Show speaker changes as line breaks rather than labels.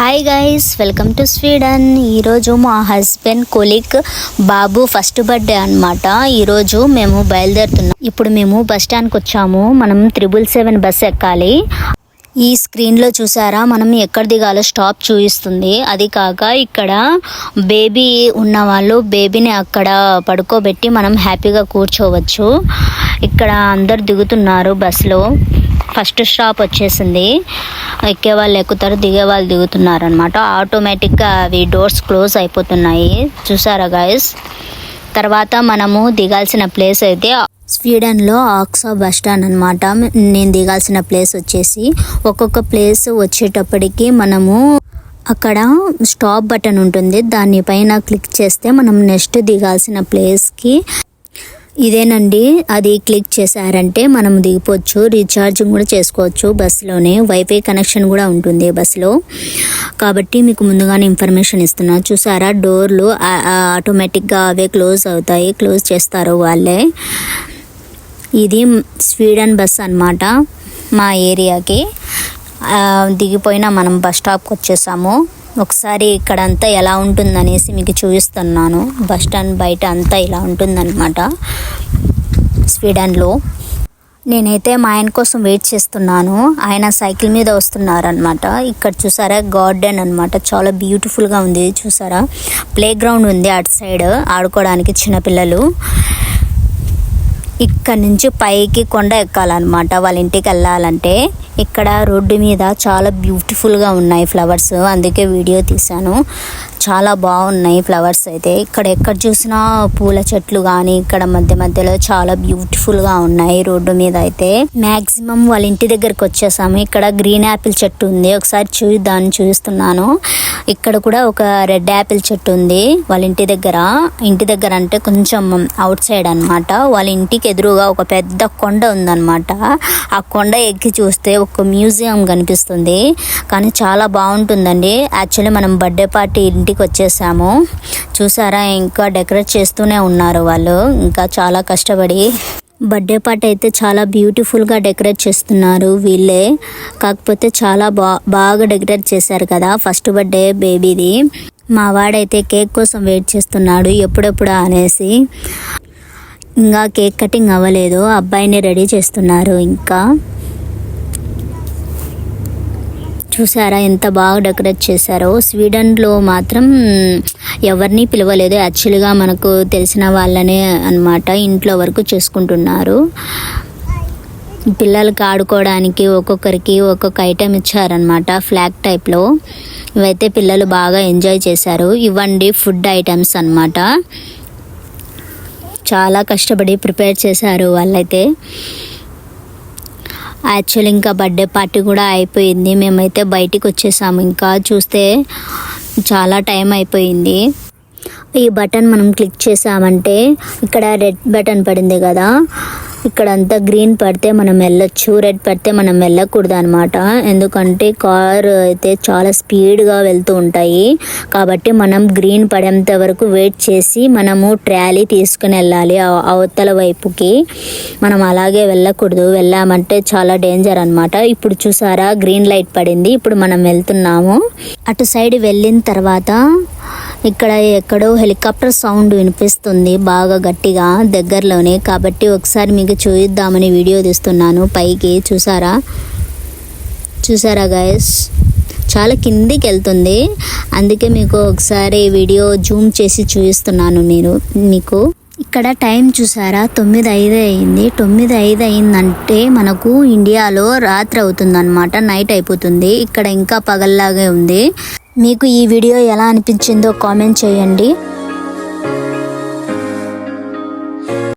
Hi guys welcome to Sweden ఈరోజు మా husband కొలిక్ బాబు ఫస్ట్ బర్త్డే అనమాట ఈరోజు మేము బయలుదేరుతున్నాం. ఇప్పుడు మేము బస్ స్టాండ్కి వచ్చాము. మనం త్రిబుల్ సెవెన్ బస్ ఎక్కాలి. ఈ స్క్రీన్లో చూసారా? మనం ఎక్కడ దిగాలో స్టాప్ చూపిస్తుంది. అది కాక ఇక్కడ బేబీ ఉన్న వాళ్ళు బేబీని అక్కడ పడుకోబెట్టి మనం హ్యాపీగా కూర్చోవచ్చు. ఇక్కడ అందరు దిగుతున్నారు బస్సులో ఫస్ట్ స్టాప్ వచ్చేసింది. ఎక్కే వాళ్ళు ఎక్కుతారు దిగే వాళ్ళు దిగుతున్నారు అనమాట ఆటోమేటిక్గా అవి డోర్స్ క్లోజ్ అయిపోతున్నాయి. చూసారా గాయస్ తర్వాత మనము దిగాల్సిన ప్లేస్ అయితే స్వీడన్లో ఆక్సా బస్ స్టాండ్ అనమాట నేను దిగాల్సిన ప్లేస్ వచ్చేసి ఒక్కొక్క ప్లేస్ వచ్చేటప్పటికి మనము అక్కడ స్టాప్ బటన్ ఉంటుంది. దానిపైన క్లిక్ చేస్తే మనం నెక్స్ట్ దిగాల్సిన ప్లేస్కి ఇదేనండి. అది క్లిక్ చేశారంటే మనం దిగిపోవచ్చు రీఛార్జింగ్ కూడా చేసుకోవచ్చు బస్సులోనే. వైఫై కనెక్షన్ కూడా ఉంటుంది బస్సులో. కాబట్టి మీకు ముందుగానే ఇన్ఫర్మేషన్ ఇస్తున్నా. చూసారా? డోర్లు ఆటోమేటిక్గా అవే క్లోజ్ అవుతాయి. క్లోజ్ చేస్తారు వాళ్ళే. ఇది స్వీడన్ బస్ అన్నమాట మా ఏరియాకి. దిగిపోయిన మనం బస్ స్టాప్కి వచ్చేసాము ఒకసారి ఇక్కడ అంతా ఎలా ఉంటుందనేసి మీకు చూపిస్తున్నాను. బస్ స్టాండ్ బయట అంతా ఇలా ఉంటుందన్నమాట. స్వీడన్లో. నేనైతే మా ఆయన కోసం వెయిట్ చేస్తున్నాను. ఆయన సైకిల్ మీద వస్తున్నారనమాట ఇక్కడ చూసారా? గార్డెన్ అన్నమాట. చాలా బ్యూటిఫుల్గా ఉంది. చూసారా? ప్లే గ్రౌండ్ ఉంది అటు సైడ్ ఆడుకోవడానికి చిన్నపిల్లలు. ఇక్కడ నుంచి పైకి కొండ ఎక్కాలన్నమాట. వాళ్ళ ఇంటికి వెళ్ళాలంటే ఇక్కడ రోడ్డు మీద చాలా బ్యూటిఫుల్గా ఉన్నాయి ఫ్లవర్స్ అందుకే వీడియో తీశాను. చాలా బాగున్నాయి ఫ్లవర్స్ అయితే. ఇక్కడ ఎక్కడ చూసినా పూల చెట్లు కానీ ఇక్కడ మధ్య మధ్యలో చాలా బ్యూటిఫుల్గా ఉన్నాయి రోడ్డు మీద అయితే. మ్యాక్సిమం వాళ్ళ ఇంటి దగ్గరకు వచ్చేసాము. ఇక్కడ గ్రీన్ యాపిల్ చెట్టు ఉంది. ఒకసారి చూద్దాన్ని చూస్తున్నాను ఇక్కడ కూడా ఒక రెడ్ యాపిల్ చెట్టు ఉంది వాళ్ళ ఇంటి దగ్గర. ఇంటి దగ్గర అంటే కొంచెం అవుట్ సైడ్ అన్నమాట. వాళ్ళ ఇంటికి ఎదురుగా ఒక పెద్ద కొండ ఉందన్నమాట. ఆ కొండ ఎక్కి చూస్తే ఒక మ్యూజియం కనిపిస్తుంది. కానీ చాలా బాగుంటుందండి. యాక్చువల్లీ మనం బర్త్డే పార్టీ ఇంటికి వచ్చేసాము. చూసారా ఇంకా డెకరేట్ చేస్తూనే ఉన్నారు వాళ్ళు. ఇంకా చాలా కష్టపడి బర్త్డే పార్టీ అయితే చాలా బ్యూటిఫుల్గా డెకరేట్ చేస్తున్నారు వీళ్ళే. కాకపోతే చాలా బా బాగా డెకరేట్ చేశారు కదా ఫస్ట్ బర్త్డే బేబీది. మా వాడైతే కేక్ కోసం వెయిట్ చేస్తున్నాడు ఎప్పుడెప్పుడు అనేసి. ఇంకా కేక్ కటింగ్ అవ్వలేదు అబ్బాయిని రెడీ చేస్తున్నారు ఇంకా. చూసారా? ఎంత బాగా డెకరేట్ చేశారో. స్వీడన్లో మాత్రం ఎవరిని పిలవలేదు. యాక్చువల్గా మనకు తెలిసిన వాళ్ళనే అనమాట ఇంట్లో వరకు చేసుకుంటున్నారు. పిల్లలకి ఆడుకోవడానికి ఒక్కొక్కరికి ఒక్కొక్క ఐటెం ఇచ్చారనమాట ఫ్లాగ్ టైప్లో ఇవైతే పిల్లలు బాగా ఎంజాయ్ చేశారు. ఇవ్వండి ఫుడ్ ఐటమ్స్ అన్నమాట. చాలా కష్టపడి ప్రిపేర్ చేశారు వాళ్ళైతే. యాక్చువల్ ఇంకా బర్త్డే పార్టీ కూడా అయిపోయింది. మేమైతే బయటికి వచ్చేసాము. ఇంకా చూస్తే చాలా టైం అయిపోయింది. ఈ బటన్ మనం క్లిక్ చేసామంటే ఇక్కడ రెడ్ బటన్ పడింది కదా. ఇక్కడ అంతా గ్రీన్ పడితే మనం వెళ్ళొచ్చు రెడ్ పడితే మనం వెళ్ళకూడదు అనమాట ఎందుకంటే కార్ అయితే చాలా స్పీడ్గా వెళ్తూ ఉంటాయి. కాబట్టి మనం గ్రీన్ పడేంత వరకు వెయిట్ చేసి మనము ట్రాలీ తీసుకుని వెళ్ళాలి అవతల వైపుకి. మనం అలాగే వెళ్ళకూడదు. వెళ్ళామంటే చాలా డేంజర్ అనమాట ఇప్పుడు చూసారా? గ్రీన్ లైట్ పడింది. ఇప్పుడు మనం వెళ్తున్నాము. అటు సైడ్ వెళ్ళిన తర్వాత ఇక్కడ ఎక్కడో హెలికాప్టర్ సౌండ్ వినిపిస్తుంది. బాగా గట్టిగా దగ్గరలోనే. కాబట్టి ఒకసారి మీకు చూద్దామని వీడియో తీస్తున్నాను. పైకి చూసారా? చూసారా గైస్ చాలా కిందికి వెళ్తుంది. అందుకే మీకు ఒకసారి వీడియో జూమ్ చేసి చూపిస్తున్నాను నేను మీకు. ఇక్కడ టైం చూసారా? తొమ్మిది ఐదు అయింది. తొమ్మిది ఐదు అయిందంటే మనకు ఇండియాలో రాత్రి అవుతుందన్నమాట. నైట్ అయిపోతుంది. ఇక్కడ ఇంకా పగల్లాగే ఉంది. మీకు ఈ వీడియో ఎలా అనిపించిందో కామెంట్ చేయండి.